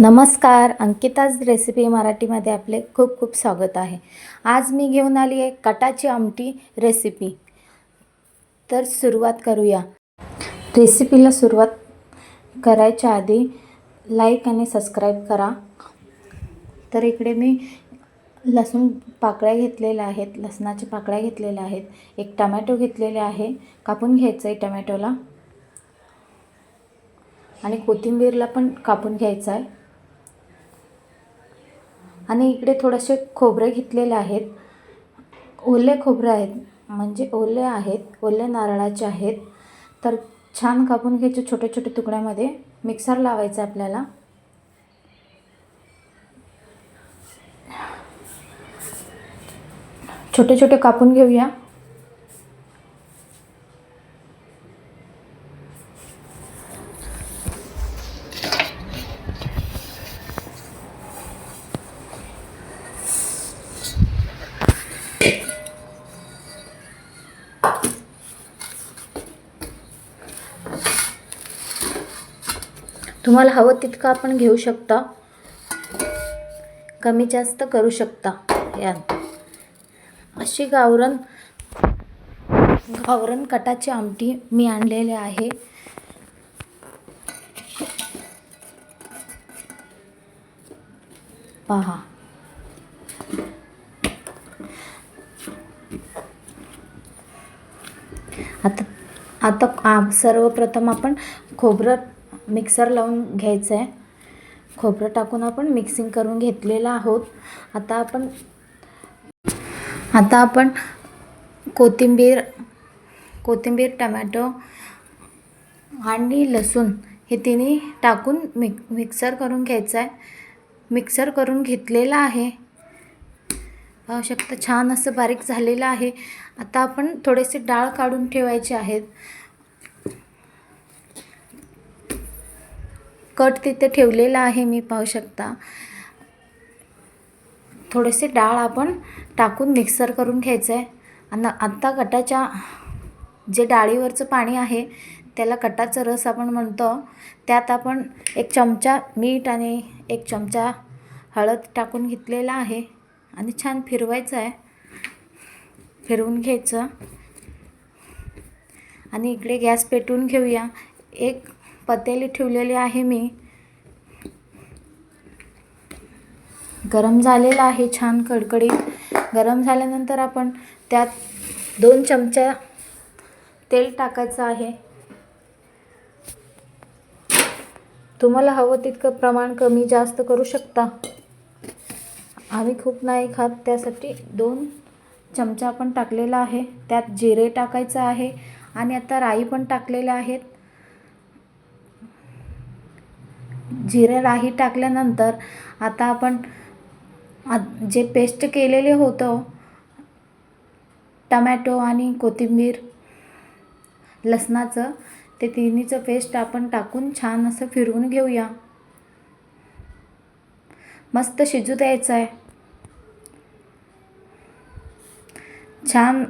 नमस्कार अंकिताज रेसिपी मराठीमध्ये आपले खूप खूप स्वागत आहे. आज मी घेऊन आली आहे कटाची आमटी रेसिपी तर सुरुवात करूया. रेसिपीला सुरुवात करायच्या आधी लाईक आणि सबस्क्राईब करा. तर इकडे मी लसूण पाकळ्या घेतलेल्या आहेत लसणाच्या पाकळ्या घेतलेल्या आहेत एक टमॅटो घेतलेले आहे कापून घ्यायचं आहे टमॅटोला. आणि कोथिंबीरला पण कापून घ्यायचं आहे आणि इकडे थोडेसे खोबरे घेतलेले आहेत. ओले खोबरे आहेत. म्हणजे ओले आहेत. ओले नारळाचे आहेत. तर छान कापून घ्यायचे छोटे छोटे तुकड्यामध्ये. मिक्सर लावायचं आपल्याला. छोटे छोटे कापून घेऊया. तुम्हाला हवं तितकं आपण घेऊ शकता. कमी जास्त करू शकता. यात अशी गावरण गावरण कटाची आमटी मी आणलेली आहे. पहा. आता आता सर्वप्रथम आपण खोबरं मिक्सर लावून घ्यायचं आहे खोबरं टाकून आपण मिक्सिंग करून घेतलेलं आहोत. आता आपण आता आपण कोथिंबीर कोथिंबीर टमॅटो आणि लसूण हे तिन्ही टाकून मिक मिक्सर करून घ्यायचं आहे मिक्सर करून घेतलेलं आहे. पाहू शकता छान असं बारीक झालेलं आहे. आता आपण थोडेसे डाळ काढून ठेवायचे आहेत. कट तिथे ठेवलेला आहे मी पाहू शकता. थोडेसे डाळ आपण टाकून मिक्सर करून घ्यायचं आहे आणि आत्ता कटाच्या जे डाळीवरचं पाणी आहे त्याला कटाचा रस आपण म्हणतो. त्यात आपण एक चमचा मीठ आणि एक चमचा हळद टाकून घेतलेला आहे. आणि छान फिरवायचं आहे फिरवून घ्यायचं. आणि इकडे गॅस पेटवून घेऊया. एक पतेली ठेवलेली आहे मी. गरम झालेलं आहे छान कडकडीत गरम झाल्यानंतर आपण त्यात दोन चमचा तेल टाकायचं आहे. तुम्हाला हवं तितकं प्रमाण कमी जास्त करू शकता. आम्ही खूप नाही खात त्यासाठी दोन चमचा आपण टाकलेला आहे. त्यात जिरे टाकायचं आहे आणि आता राई पण टाकलेल्या आहेत. जिरे राही टाकल्यानंतर आता आपण जे पेस्ट केलेले होतं टमॅटो आणि कोथिंबीर लसणाचं ते तिन्हीचं पेस्ट आपण टाकून छान असं फिरवून घेऊया. मस्त शिजू द्यायचं आहे छान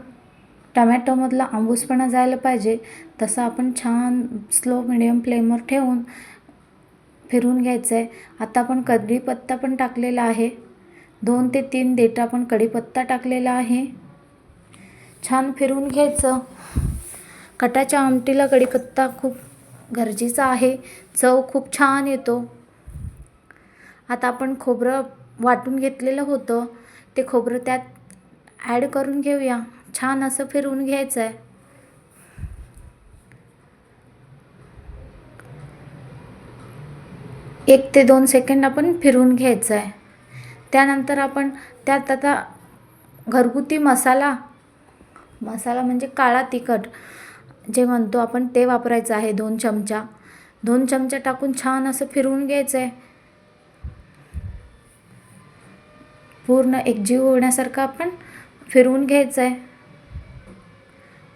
टमॅटोमधला आंबूसपणा जायला पाहिजे तसं आपण छान स्लो मिडियम फ्लेमवर ठेवून फिरून घ्यायचं आहे आता आपण कढीपत्ता पण टाकलेला आहे. दोन ते तीन देटा आपण कढीपत्ता टाकलेला आहे. छान फिरून घ्यायचं. कटाच्या आमटीला कढीपत्ता खूप गरजेचा आहे. चव खूप छान येतो. आता आपण खोबरं वाटून घेतलेलं होतं. ते खोबरं त्यात ॲड करून घेऊया. छान असं फिरवून घ्यायचं आहे एक ते दोन सेकंड आपण फिरवून घ्यायचं आहे त्यानंतर आपण त्यात आता घरगुती मसाला मसाला म्हणजे काळा तिखट जे म्हणतो आपण ते वापरायचं आहे दोन चमचा. दोन चमचा टाकून छान असं फिरवून घ्यायचं आहे पूर्ण एकजीव होण्यासारखं आपण फिरवून घ्यायचं आहे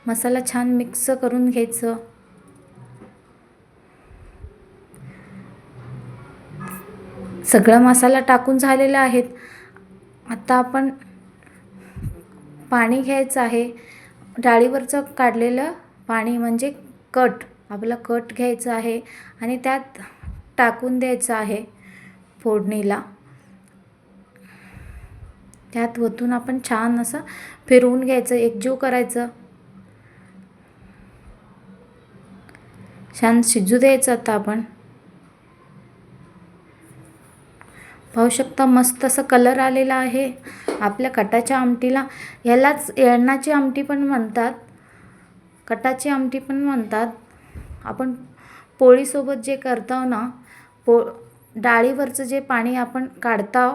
मसाला छान मिक्स करून घ्यायचं. सगळा मसाला टाकून झालेला आहेत. आता आपण पाणी घ्यायचं आहे. डाळीवरचं काढलेलं पाणी म्हणजे कट. आपलं कट घ्यायचं आहे आणि त्यात टाकून द्यायचं आहे फोडणीला. त्यात वतून आपण छान असं फिरवून घ्यायचं एकजीव करायचं. छान शिजू द्यायचं आता आपण. पाहू शकता मस्त असं कलर आलेला आहे. आपल्या कटाच्या आमटीला यालाच येळणाची आमटी पण म्हणतात. कटाची आमटी पण म्हणतात. आपण पोळीसोबत जे करतो ना पो डाळीवरचं जे पाणी आपण काढतो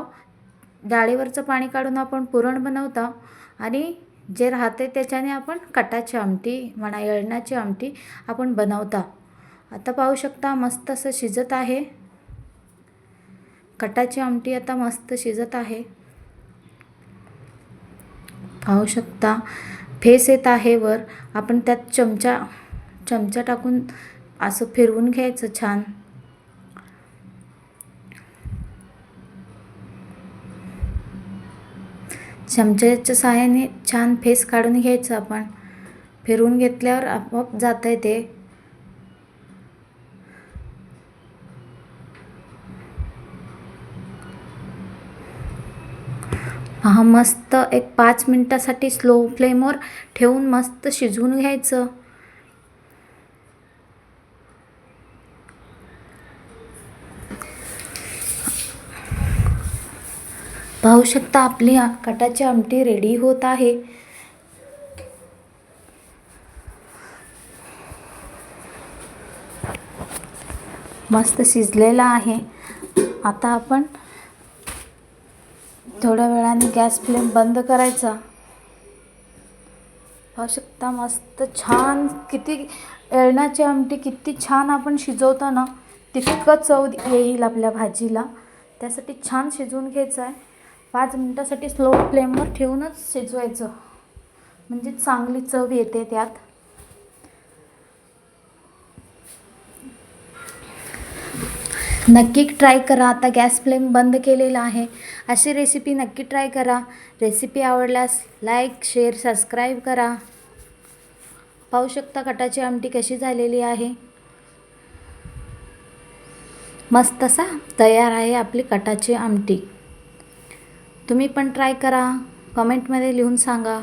डाळीवरचं पाणी काढून आपण पुरण बनवतो आणि जे राहते त्याच्याने आपण कटाची आमटी म्हणा येळणाची आमटी आपण बनवता. आता पाहू शकता मस्त असं शिजत आहे. कटाची आमटी आता मस्त शिजत आहे. पाहू शकता फेस येत आहे वर. आपण त्यात चमचा चमचा टाकून असं फिरवून घ्यायचं छान. चमच्याच्या सहाय्याने छान फेस काढून घ्यायचं आपण. फिरवून घेतल्यावर आपोआप जात आहे हा मस्त एक पाच मिनटासाठी स्लो फ्लेमवर ठेवून मस्त शिजवून घ्यायचं. पाहू शकता आपली कटाची आमटी रेडी होत आहे. मस्त शिजलेला आहे. आता आपण थोड्या वेळाने गॅस फ्लेम बंद करायचा. पाहू शकता मस्त छान किती येळणाची आमटी किती छान आपण शिजवतो ना तितकं चव येईल आपल्या भाजीला. त्यासाठी छान शिजवून घ्यायचं आहे पाच मिनटासाठी स्लो फ्लेमवर ठेवूनच शिजवायचं. म्हणजे चांगली चव येते त्यात. नक्की ट्राय करा. आता गॅस फ्लेम बंद केलेला आहे. अशी रेसिपी नक्की ट्राय करा. रेसिपी आवडल्यास लाईक शेअर सबस्क्राईब करा. पाहू शकता कटाची आमटी कशी झालेली आहे. मस्त असा तयार आहे आपली कटाची आमटी. तुम्ही पण ट्राय करा. कमेंटमध्ये लिहून सांगा.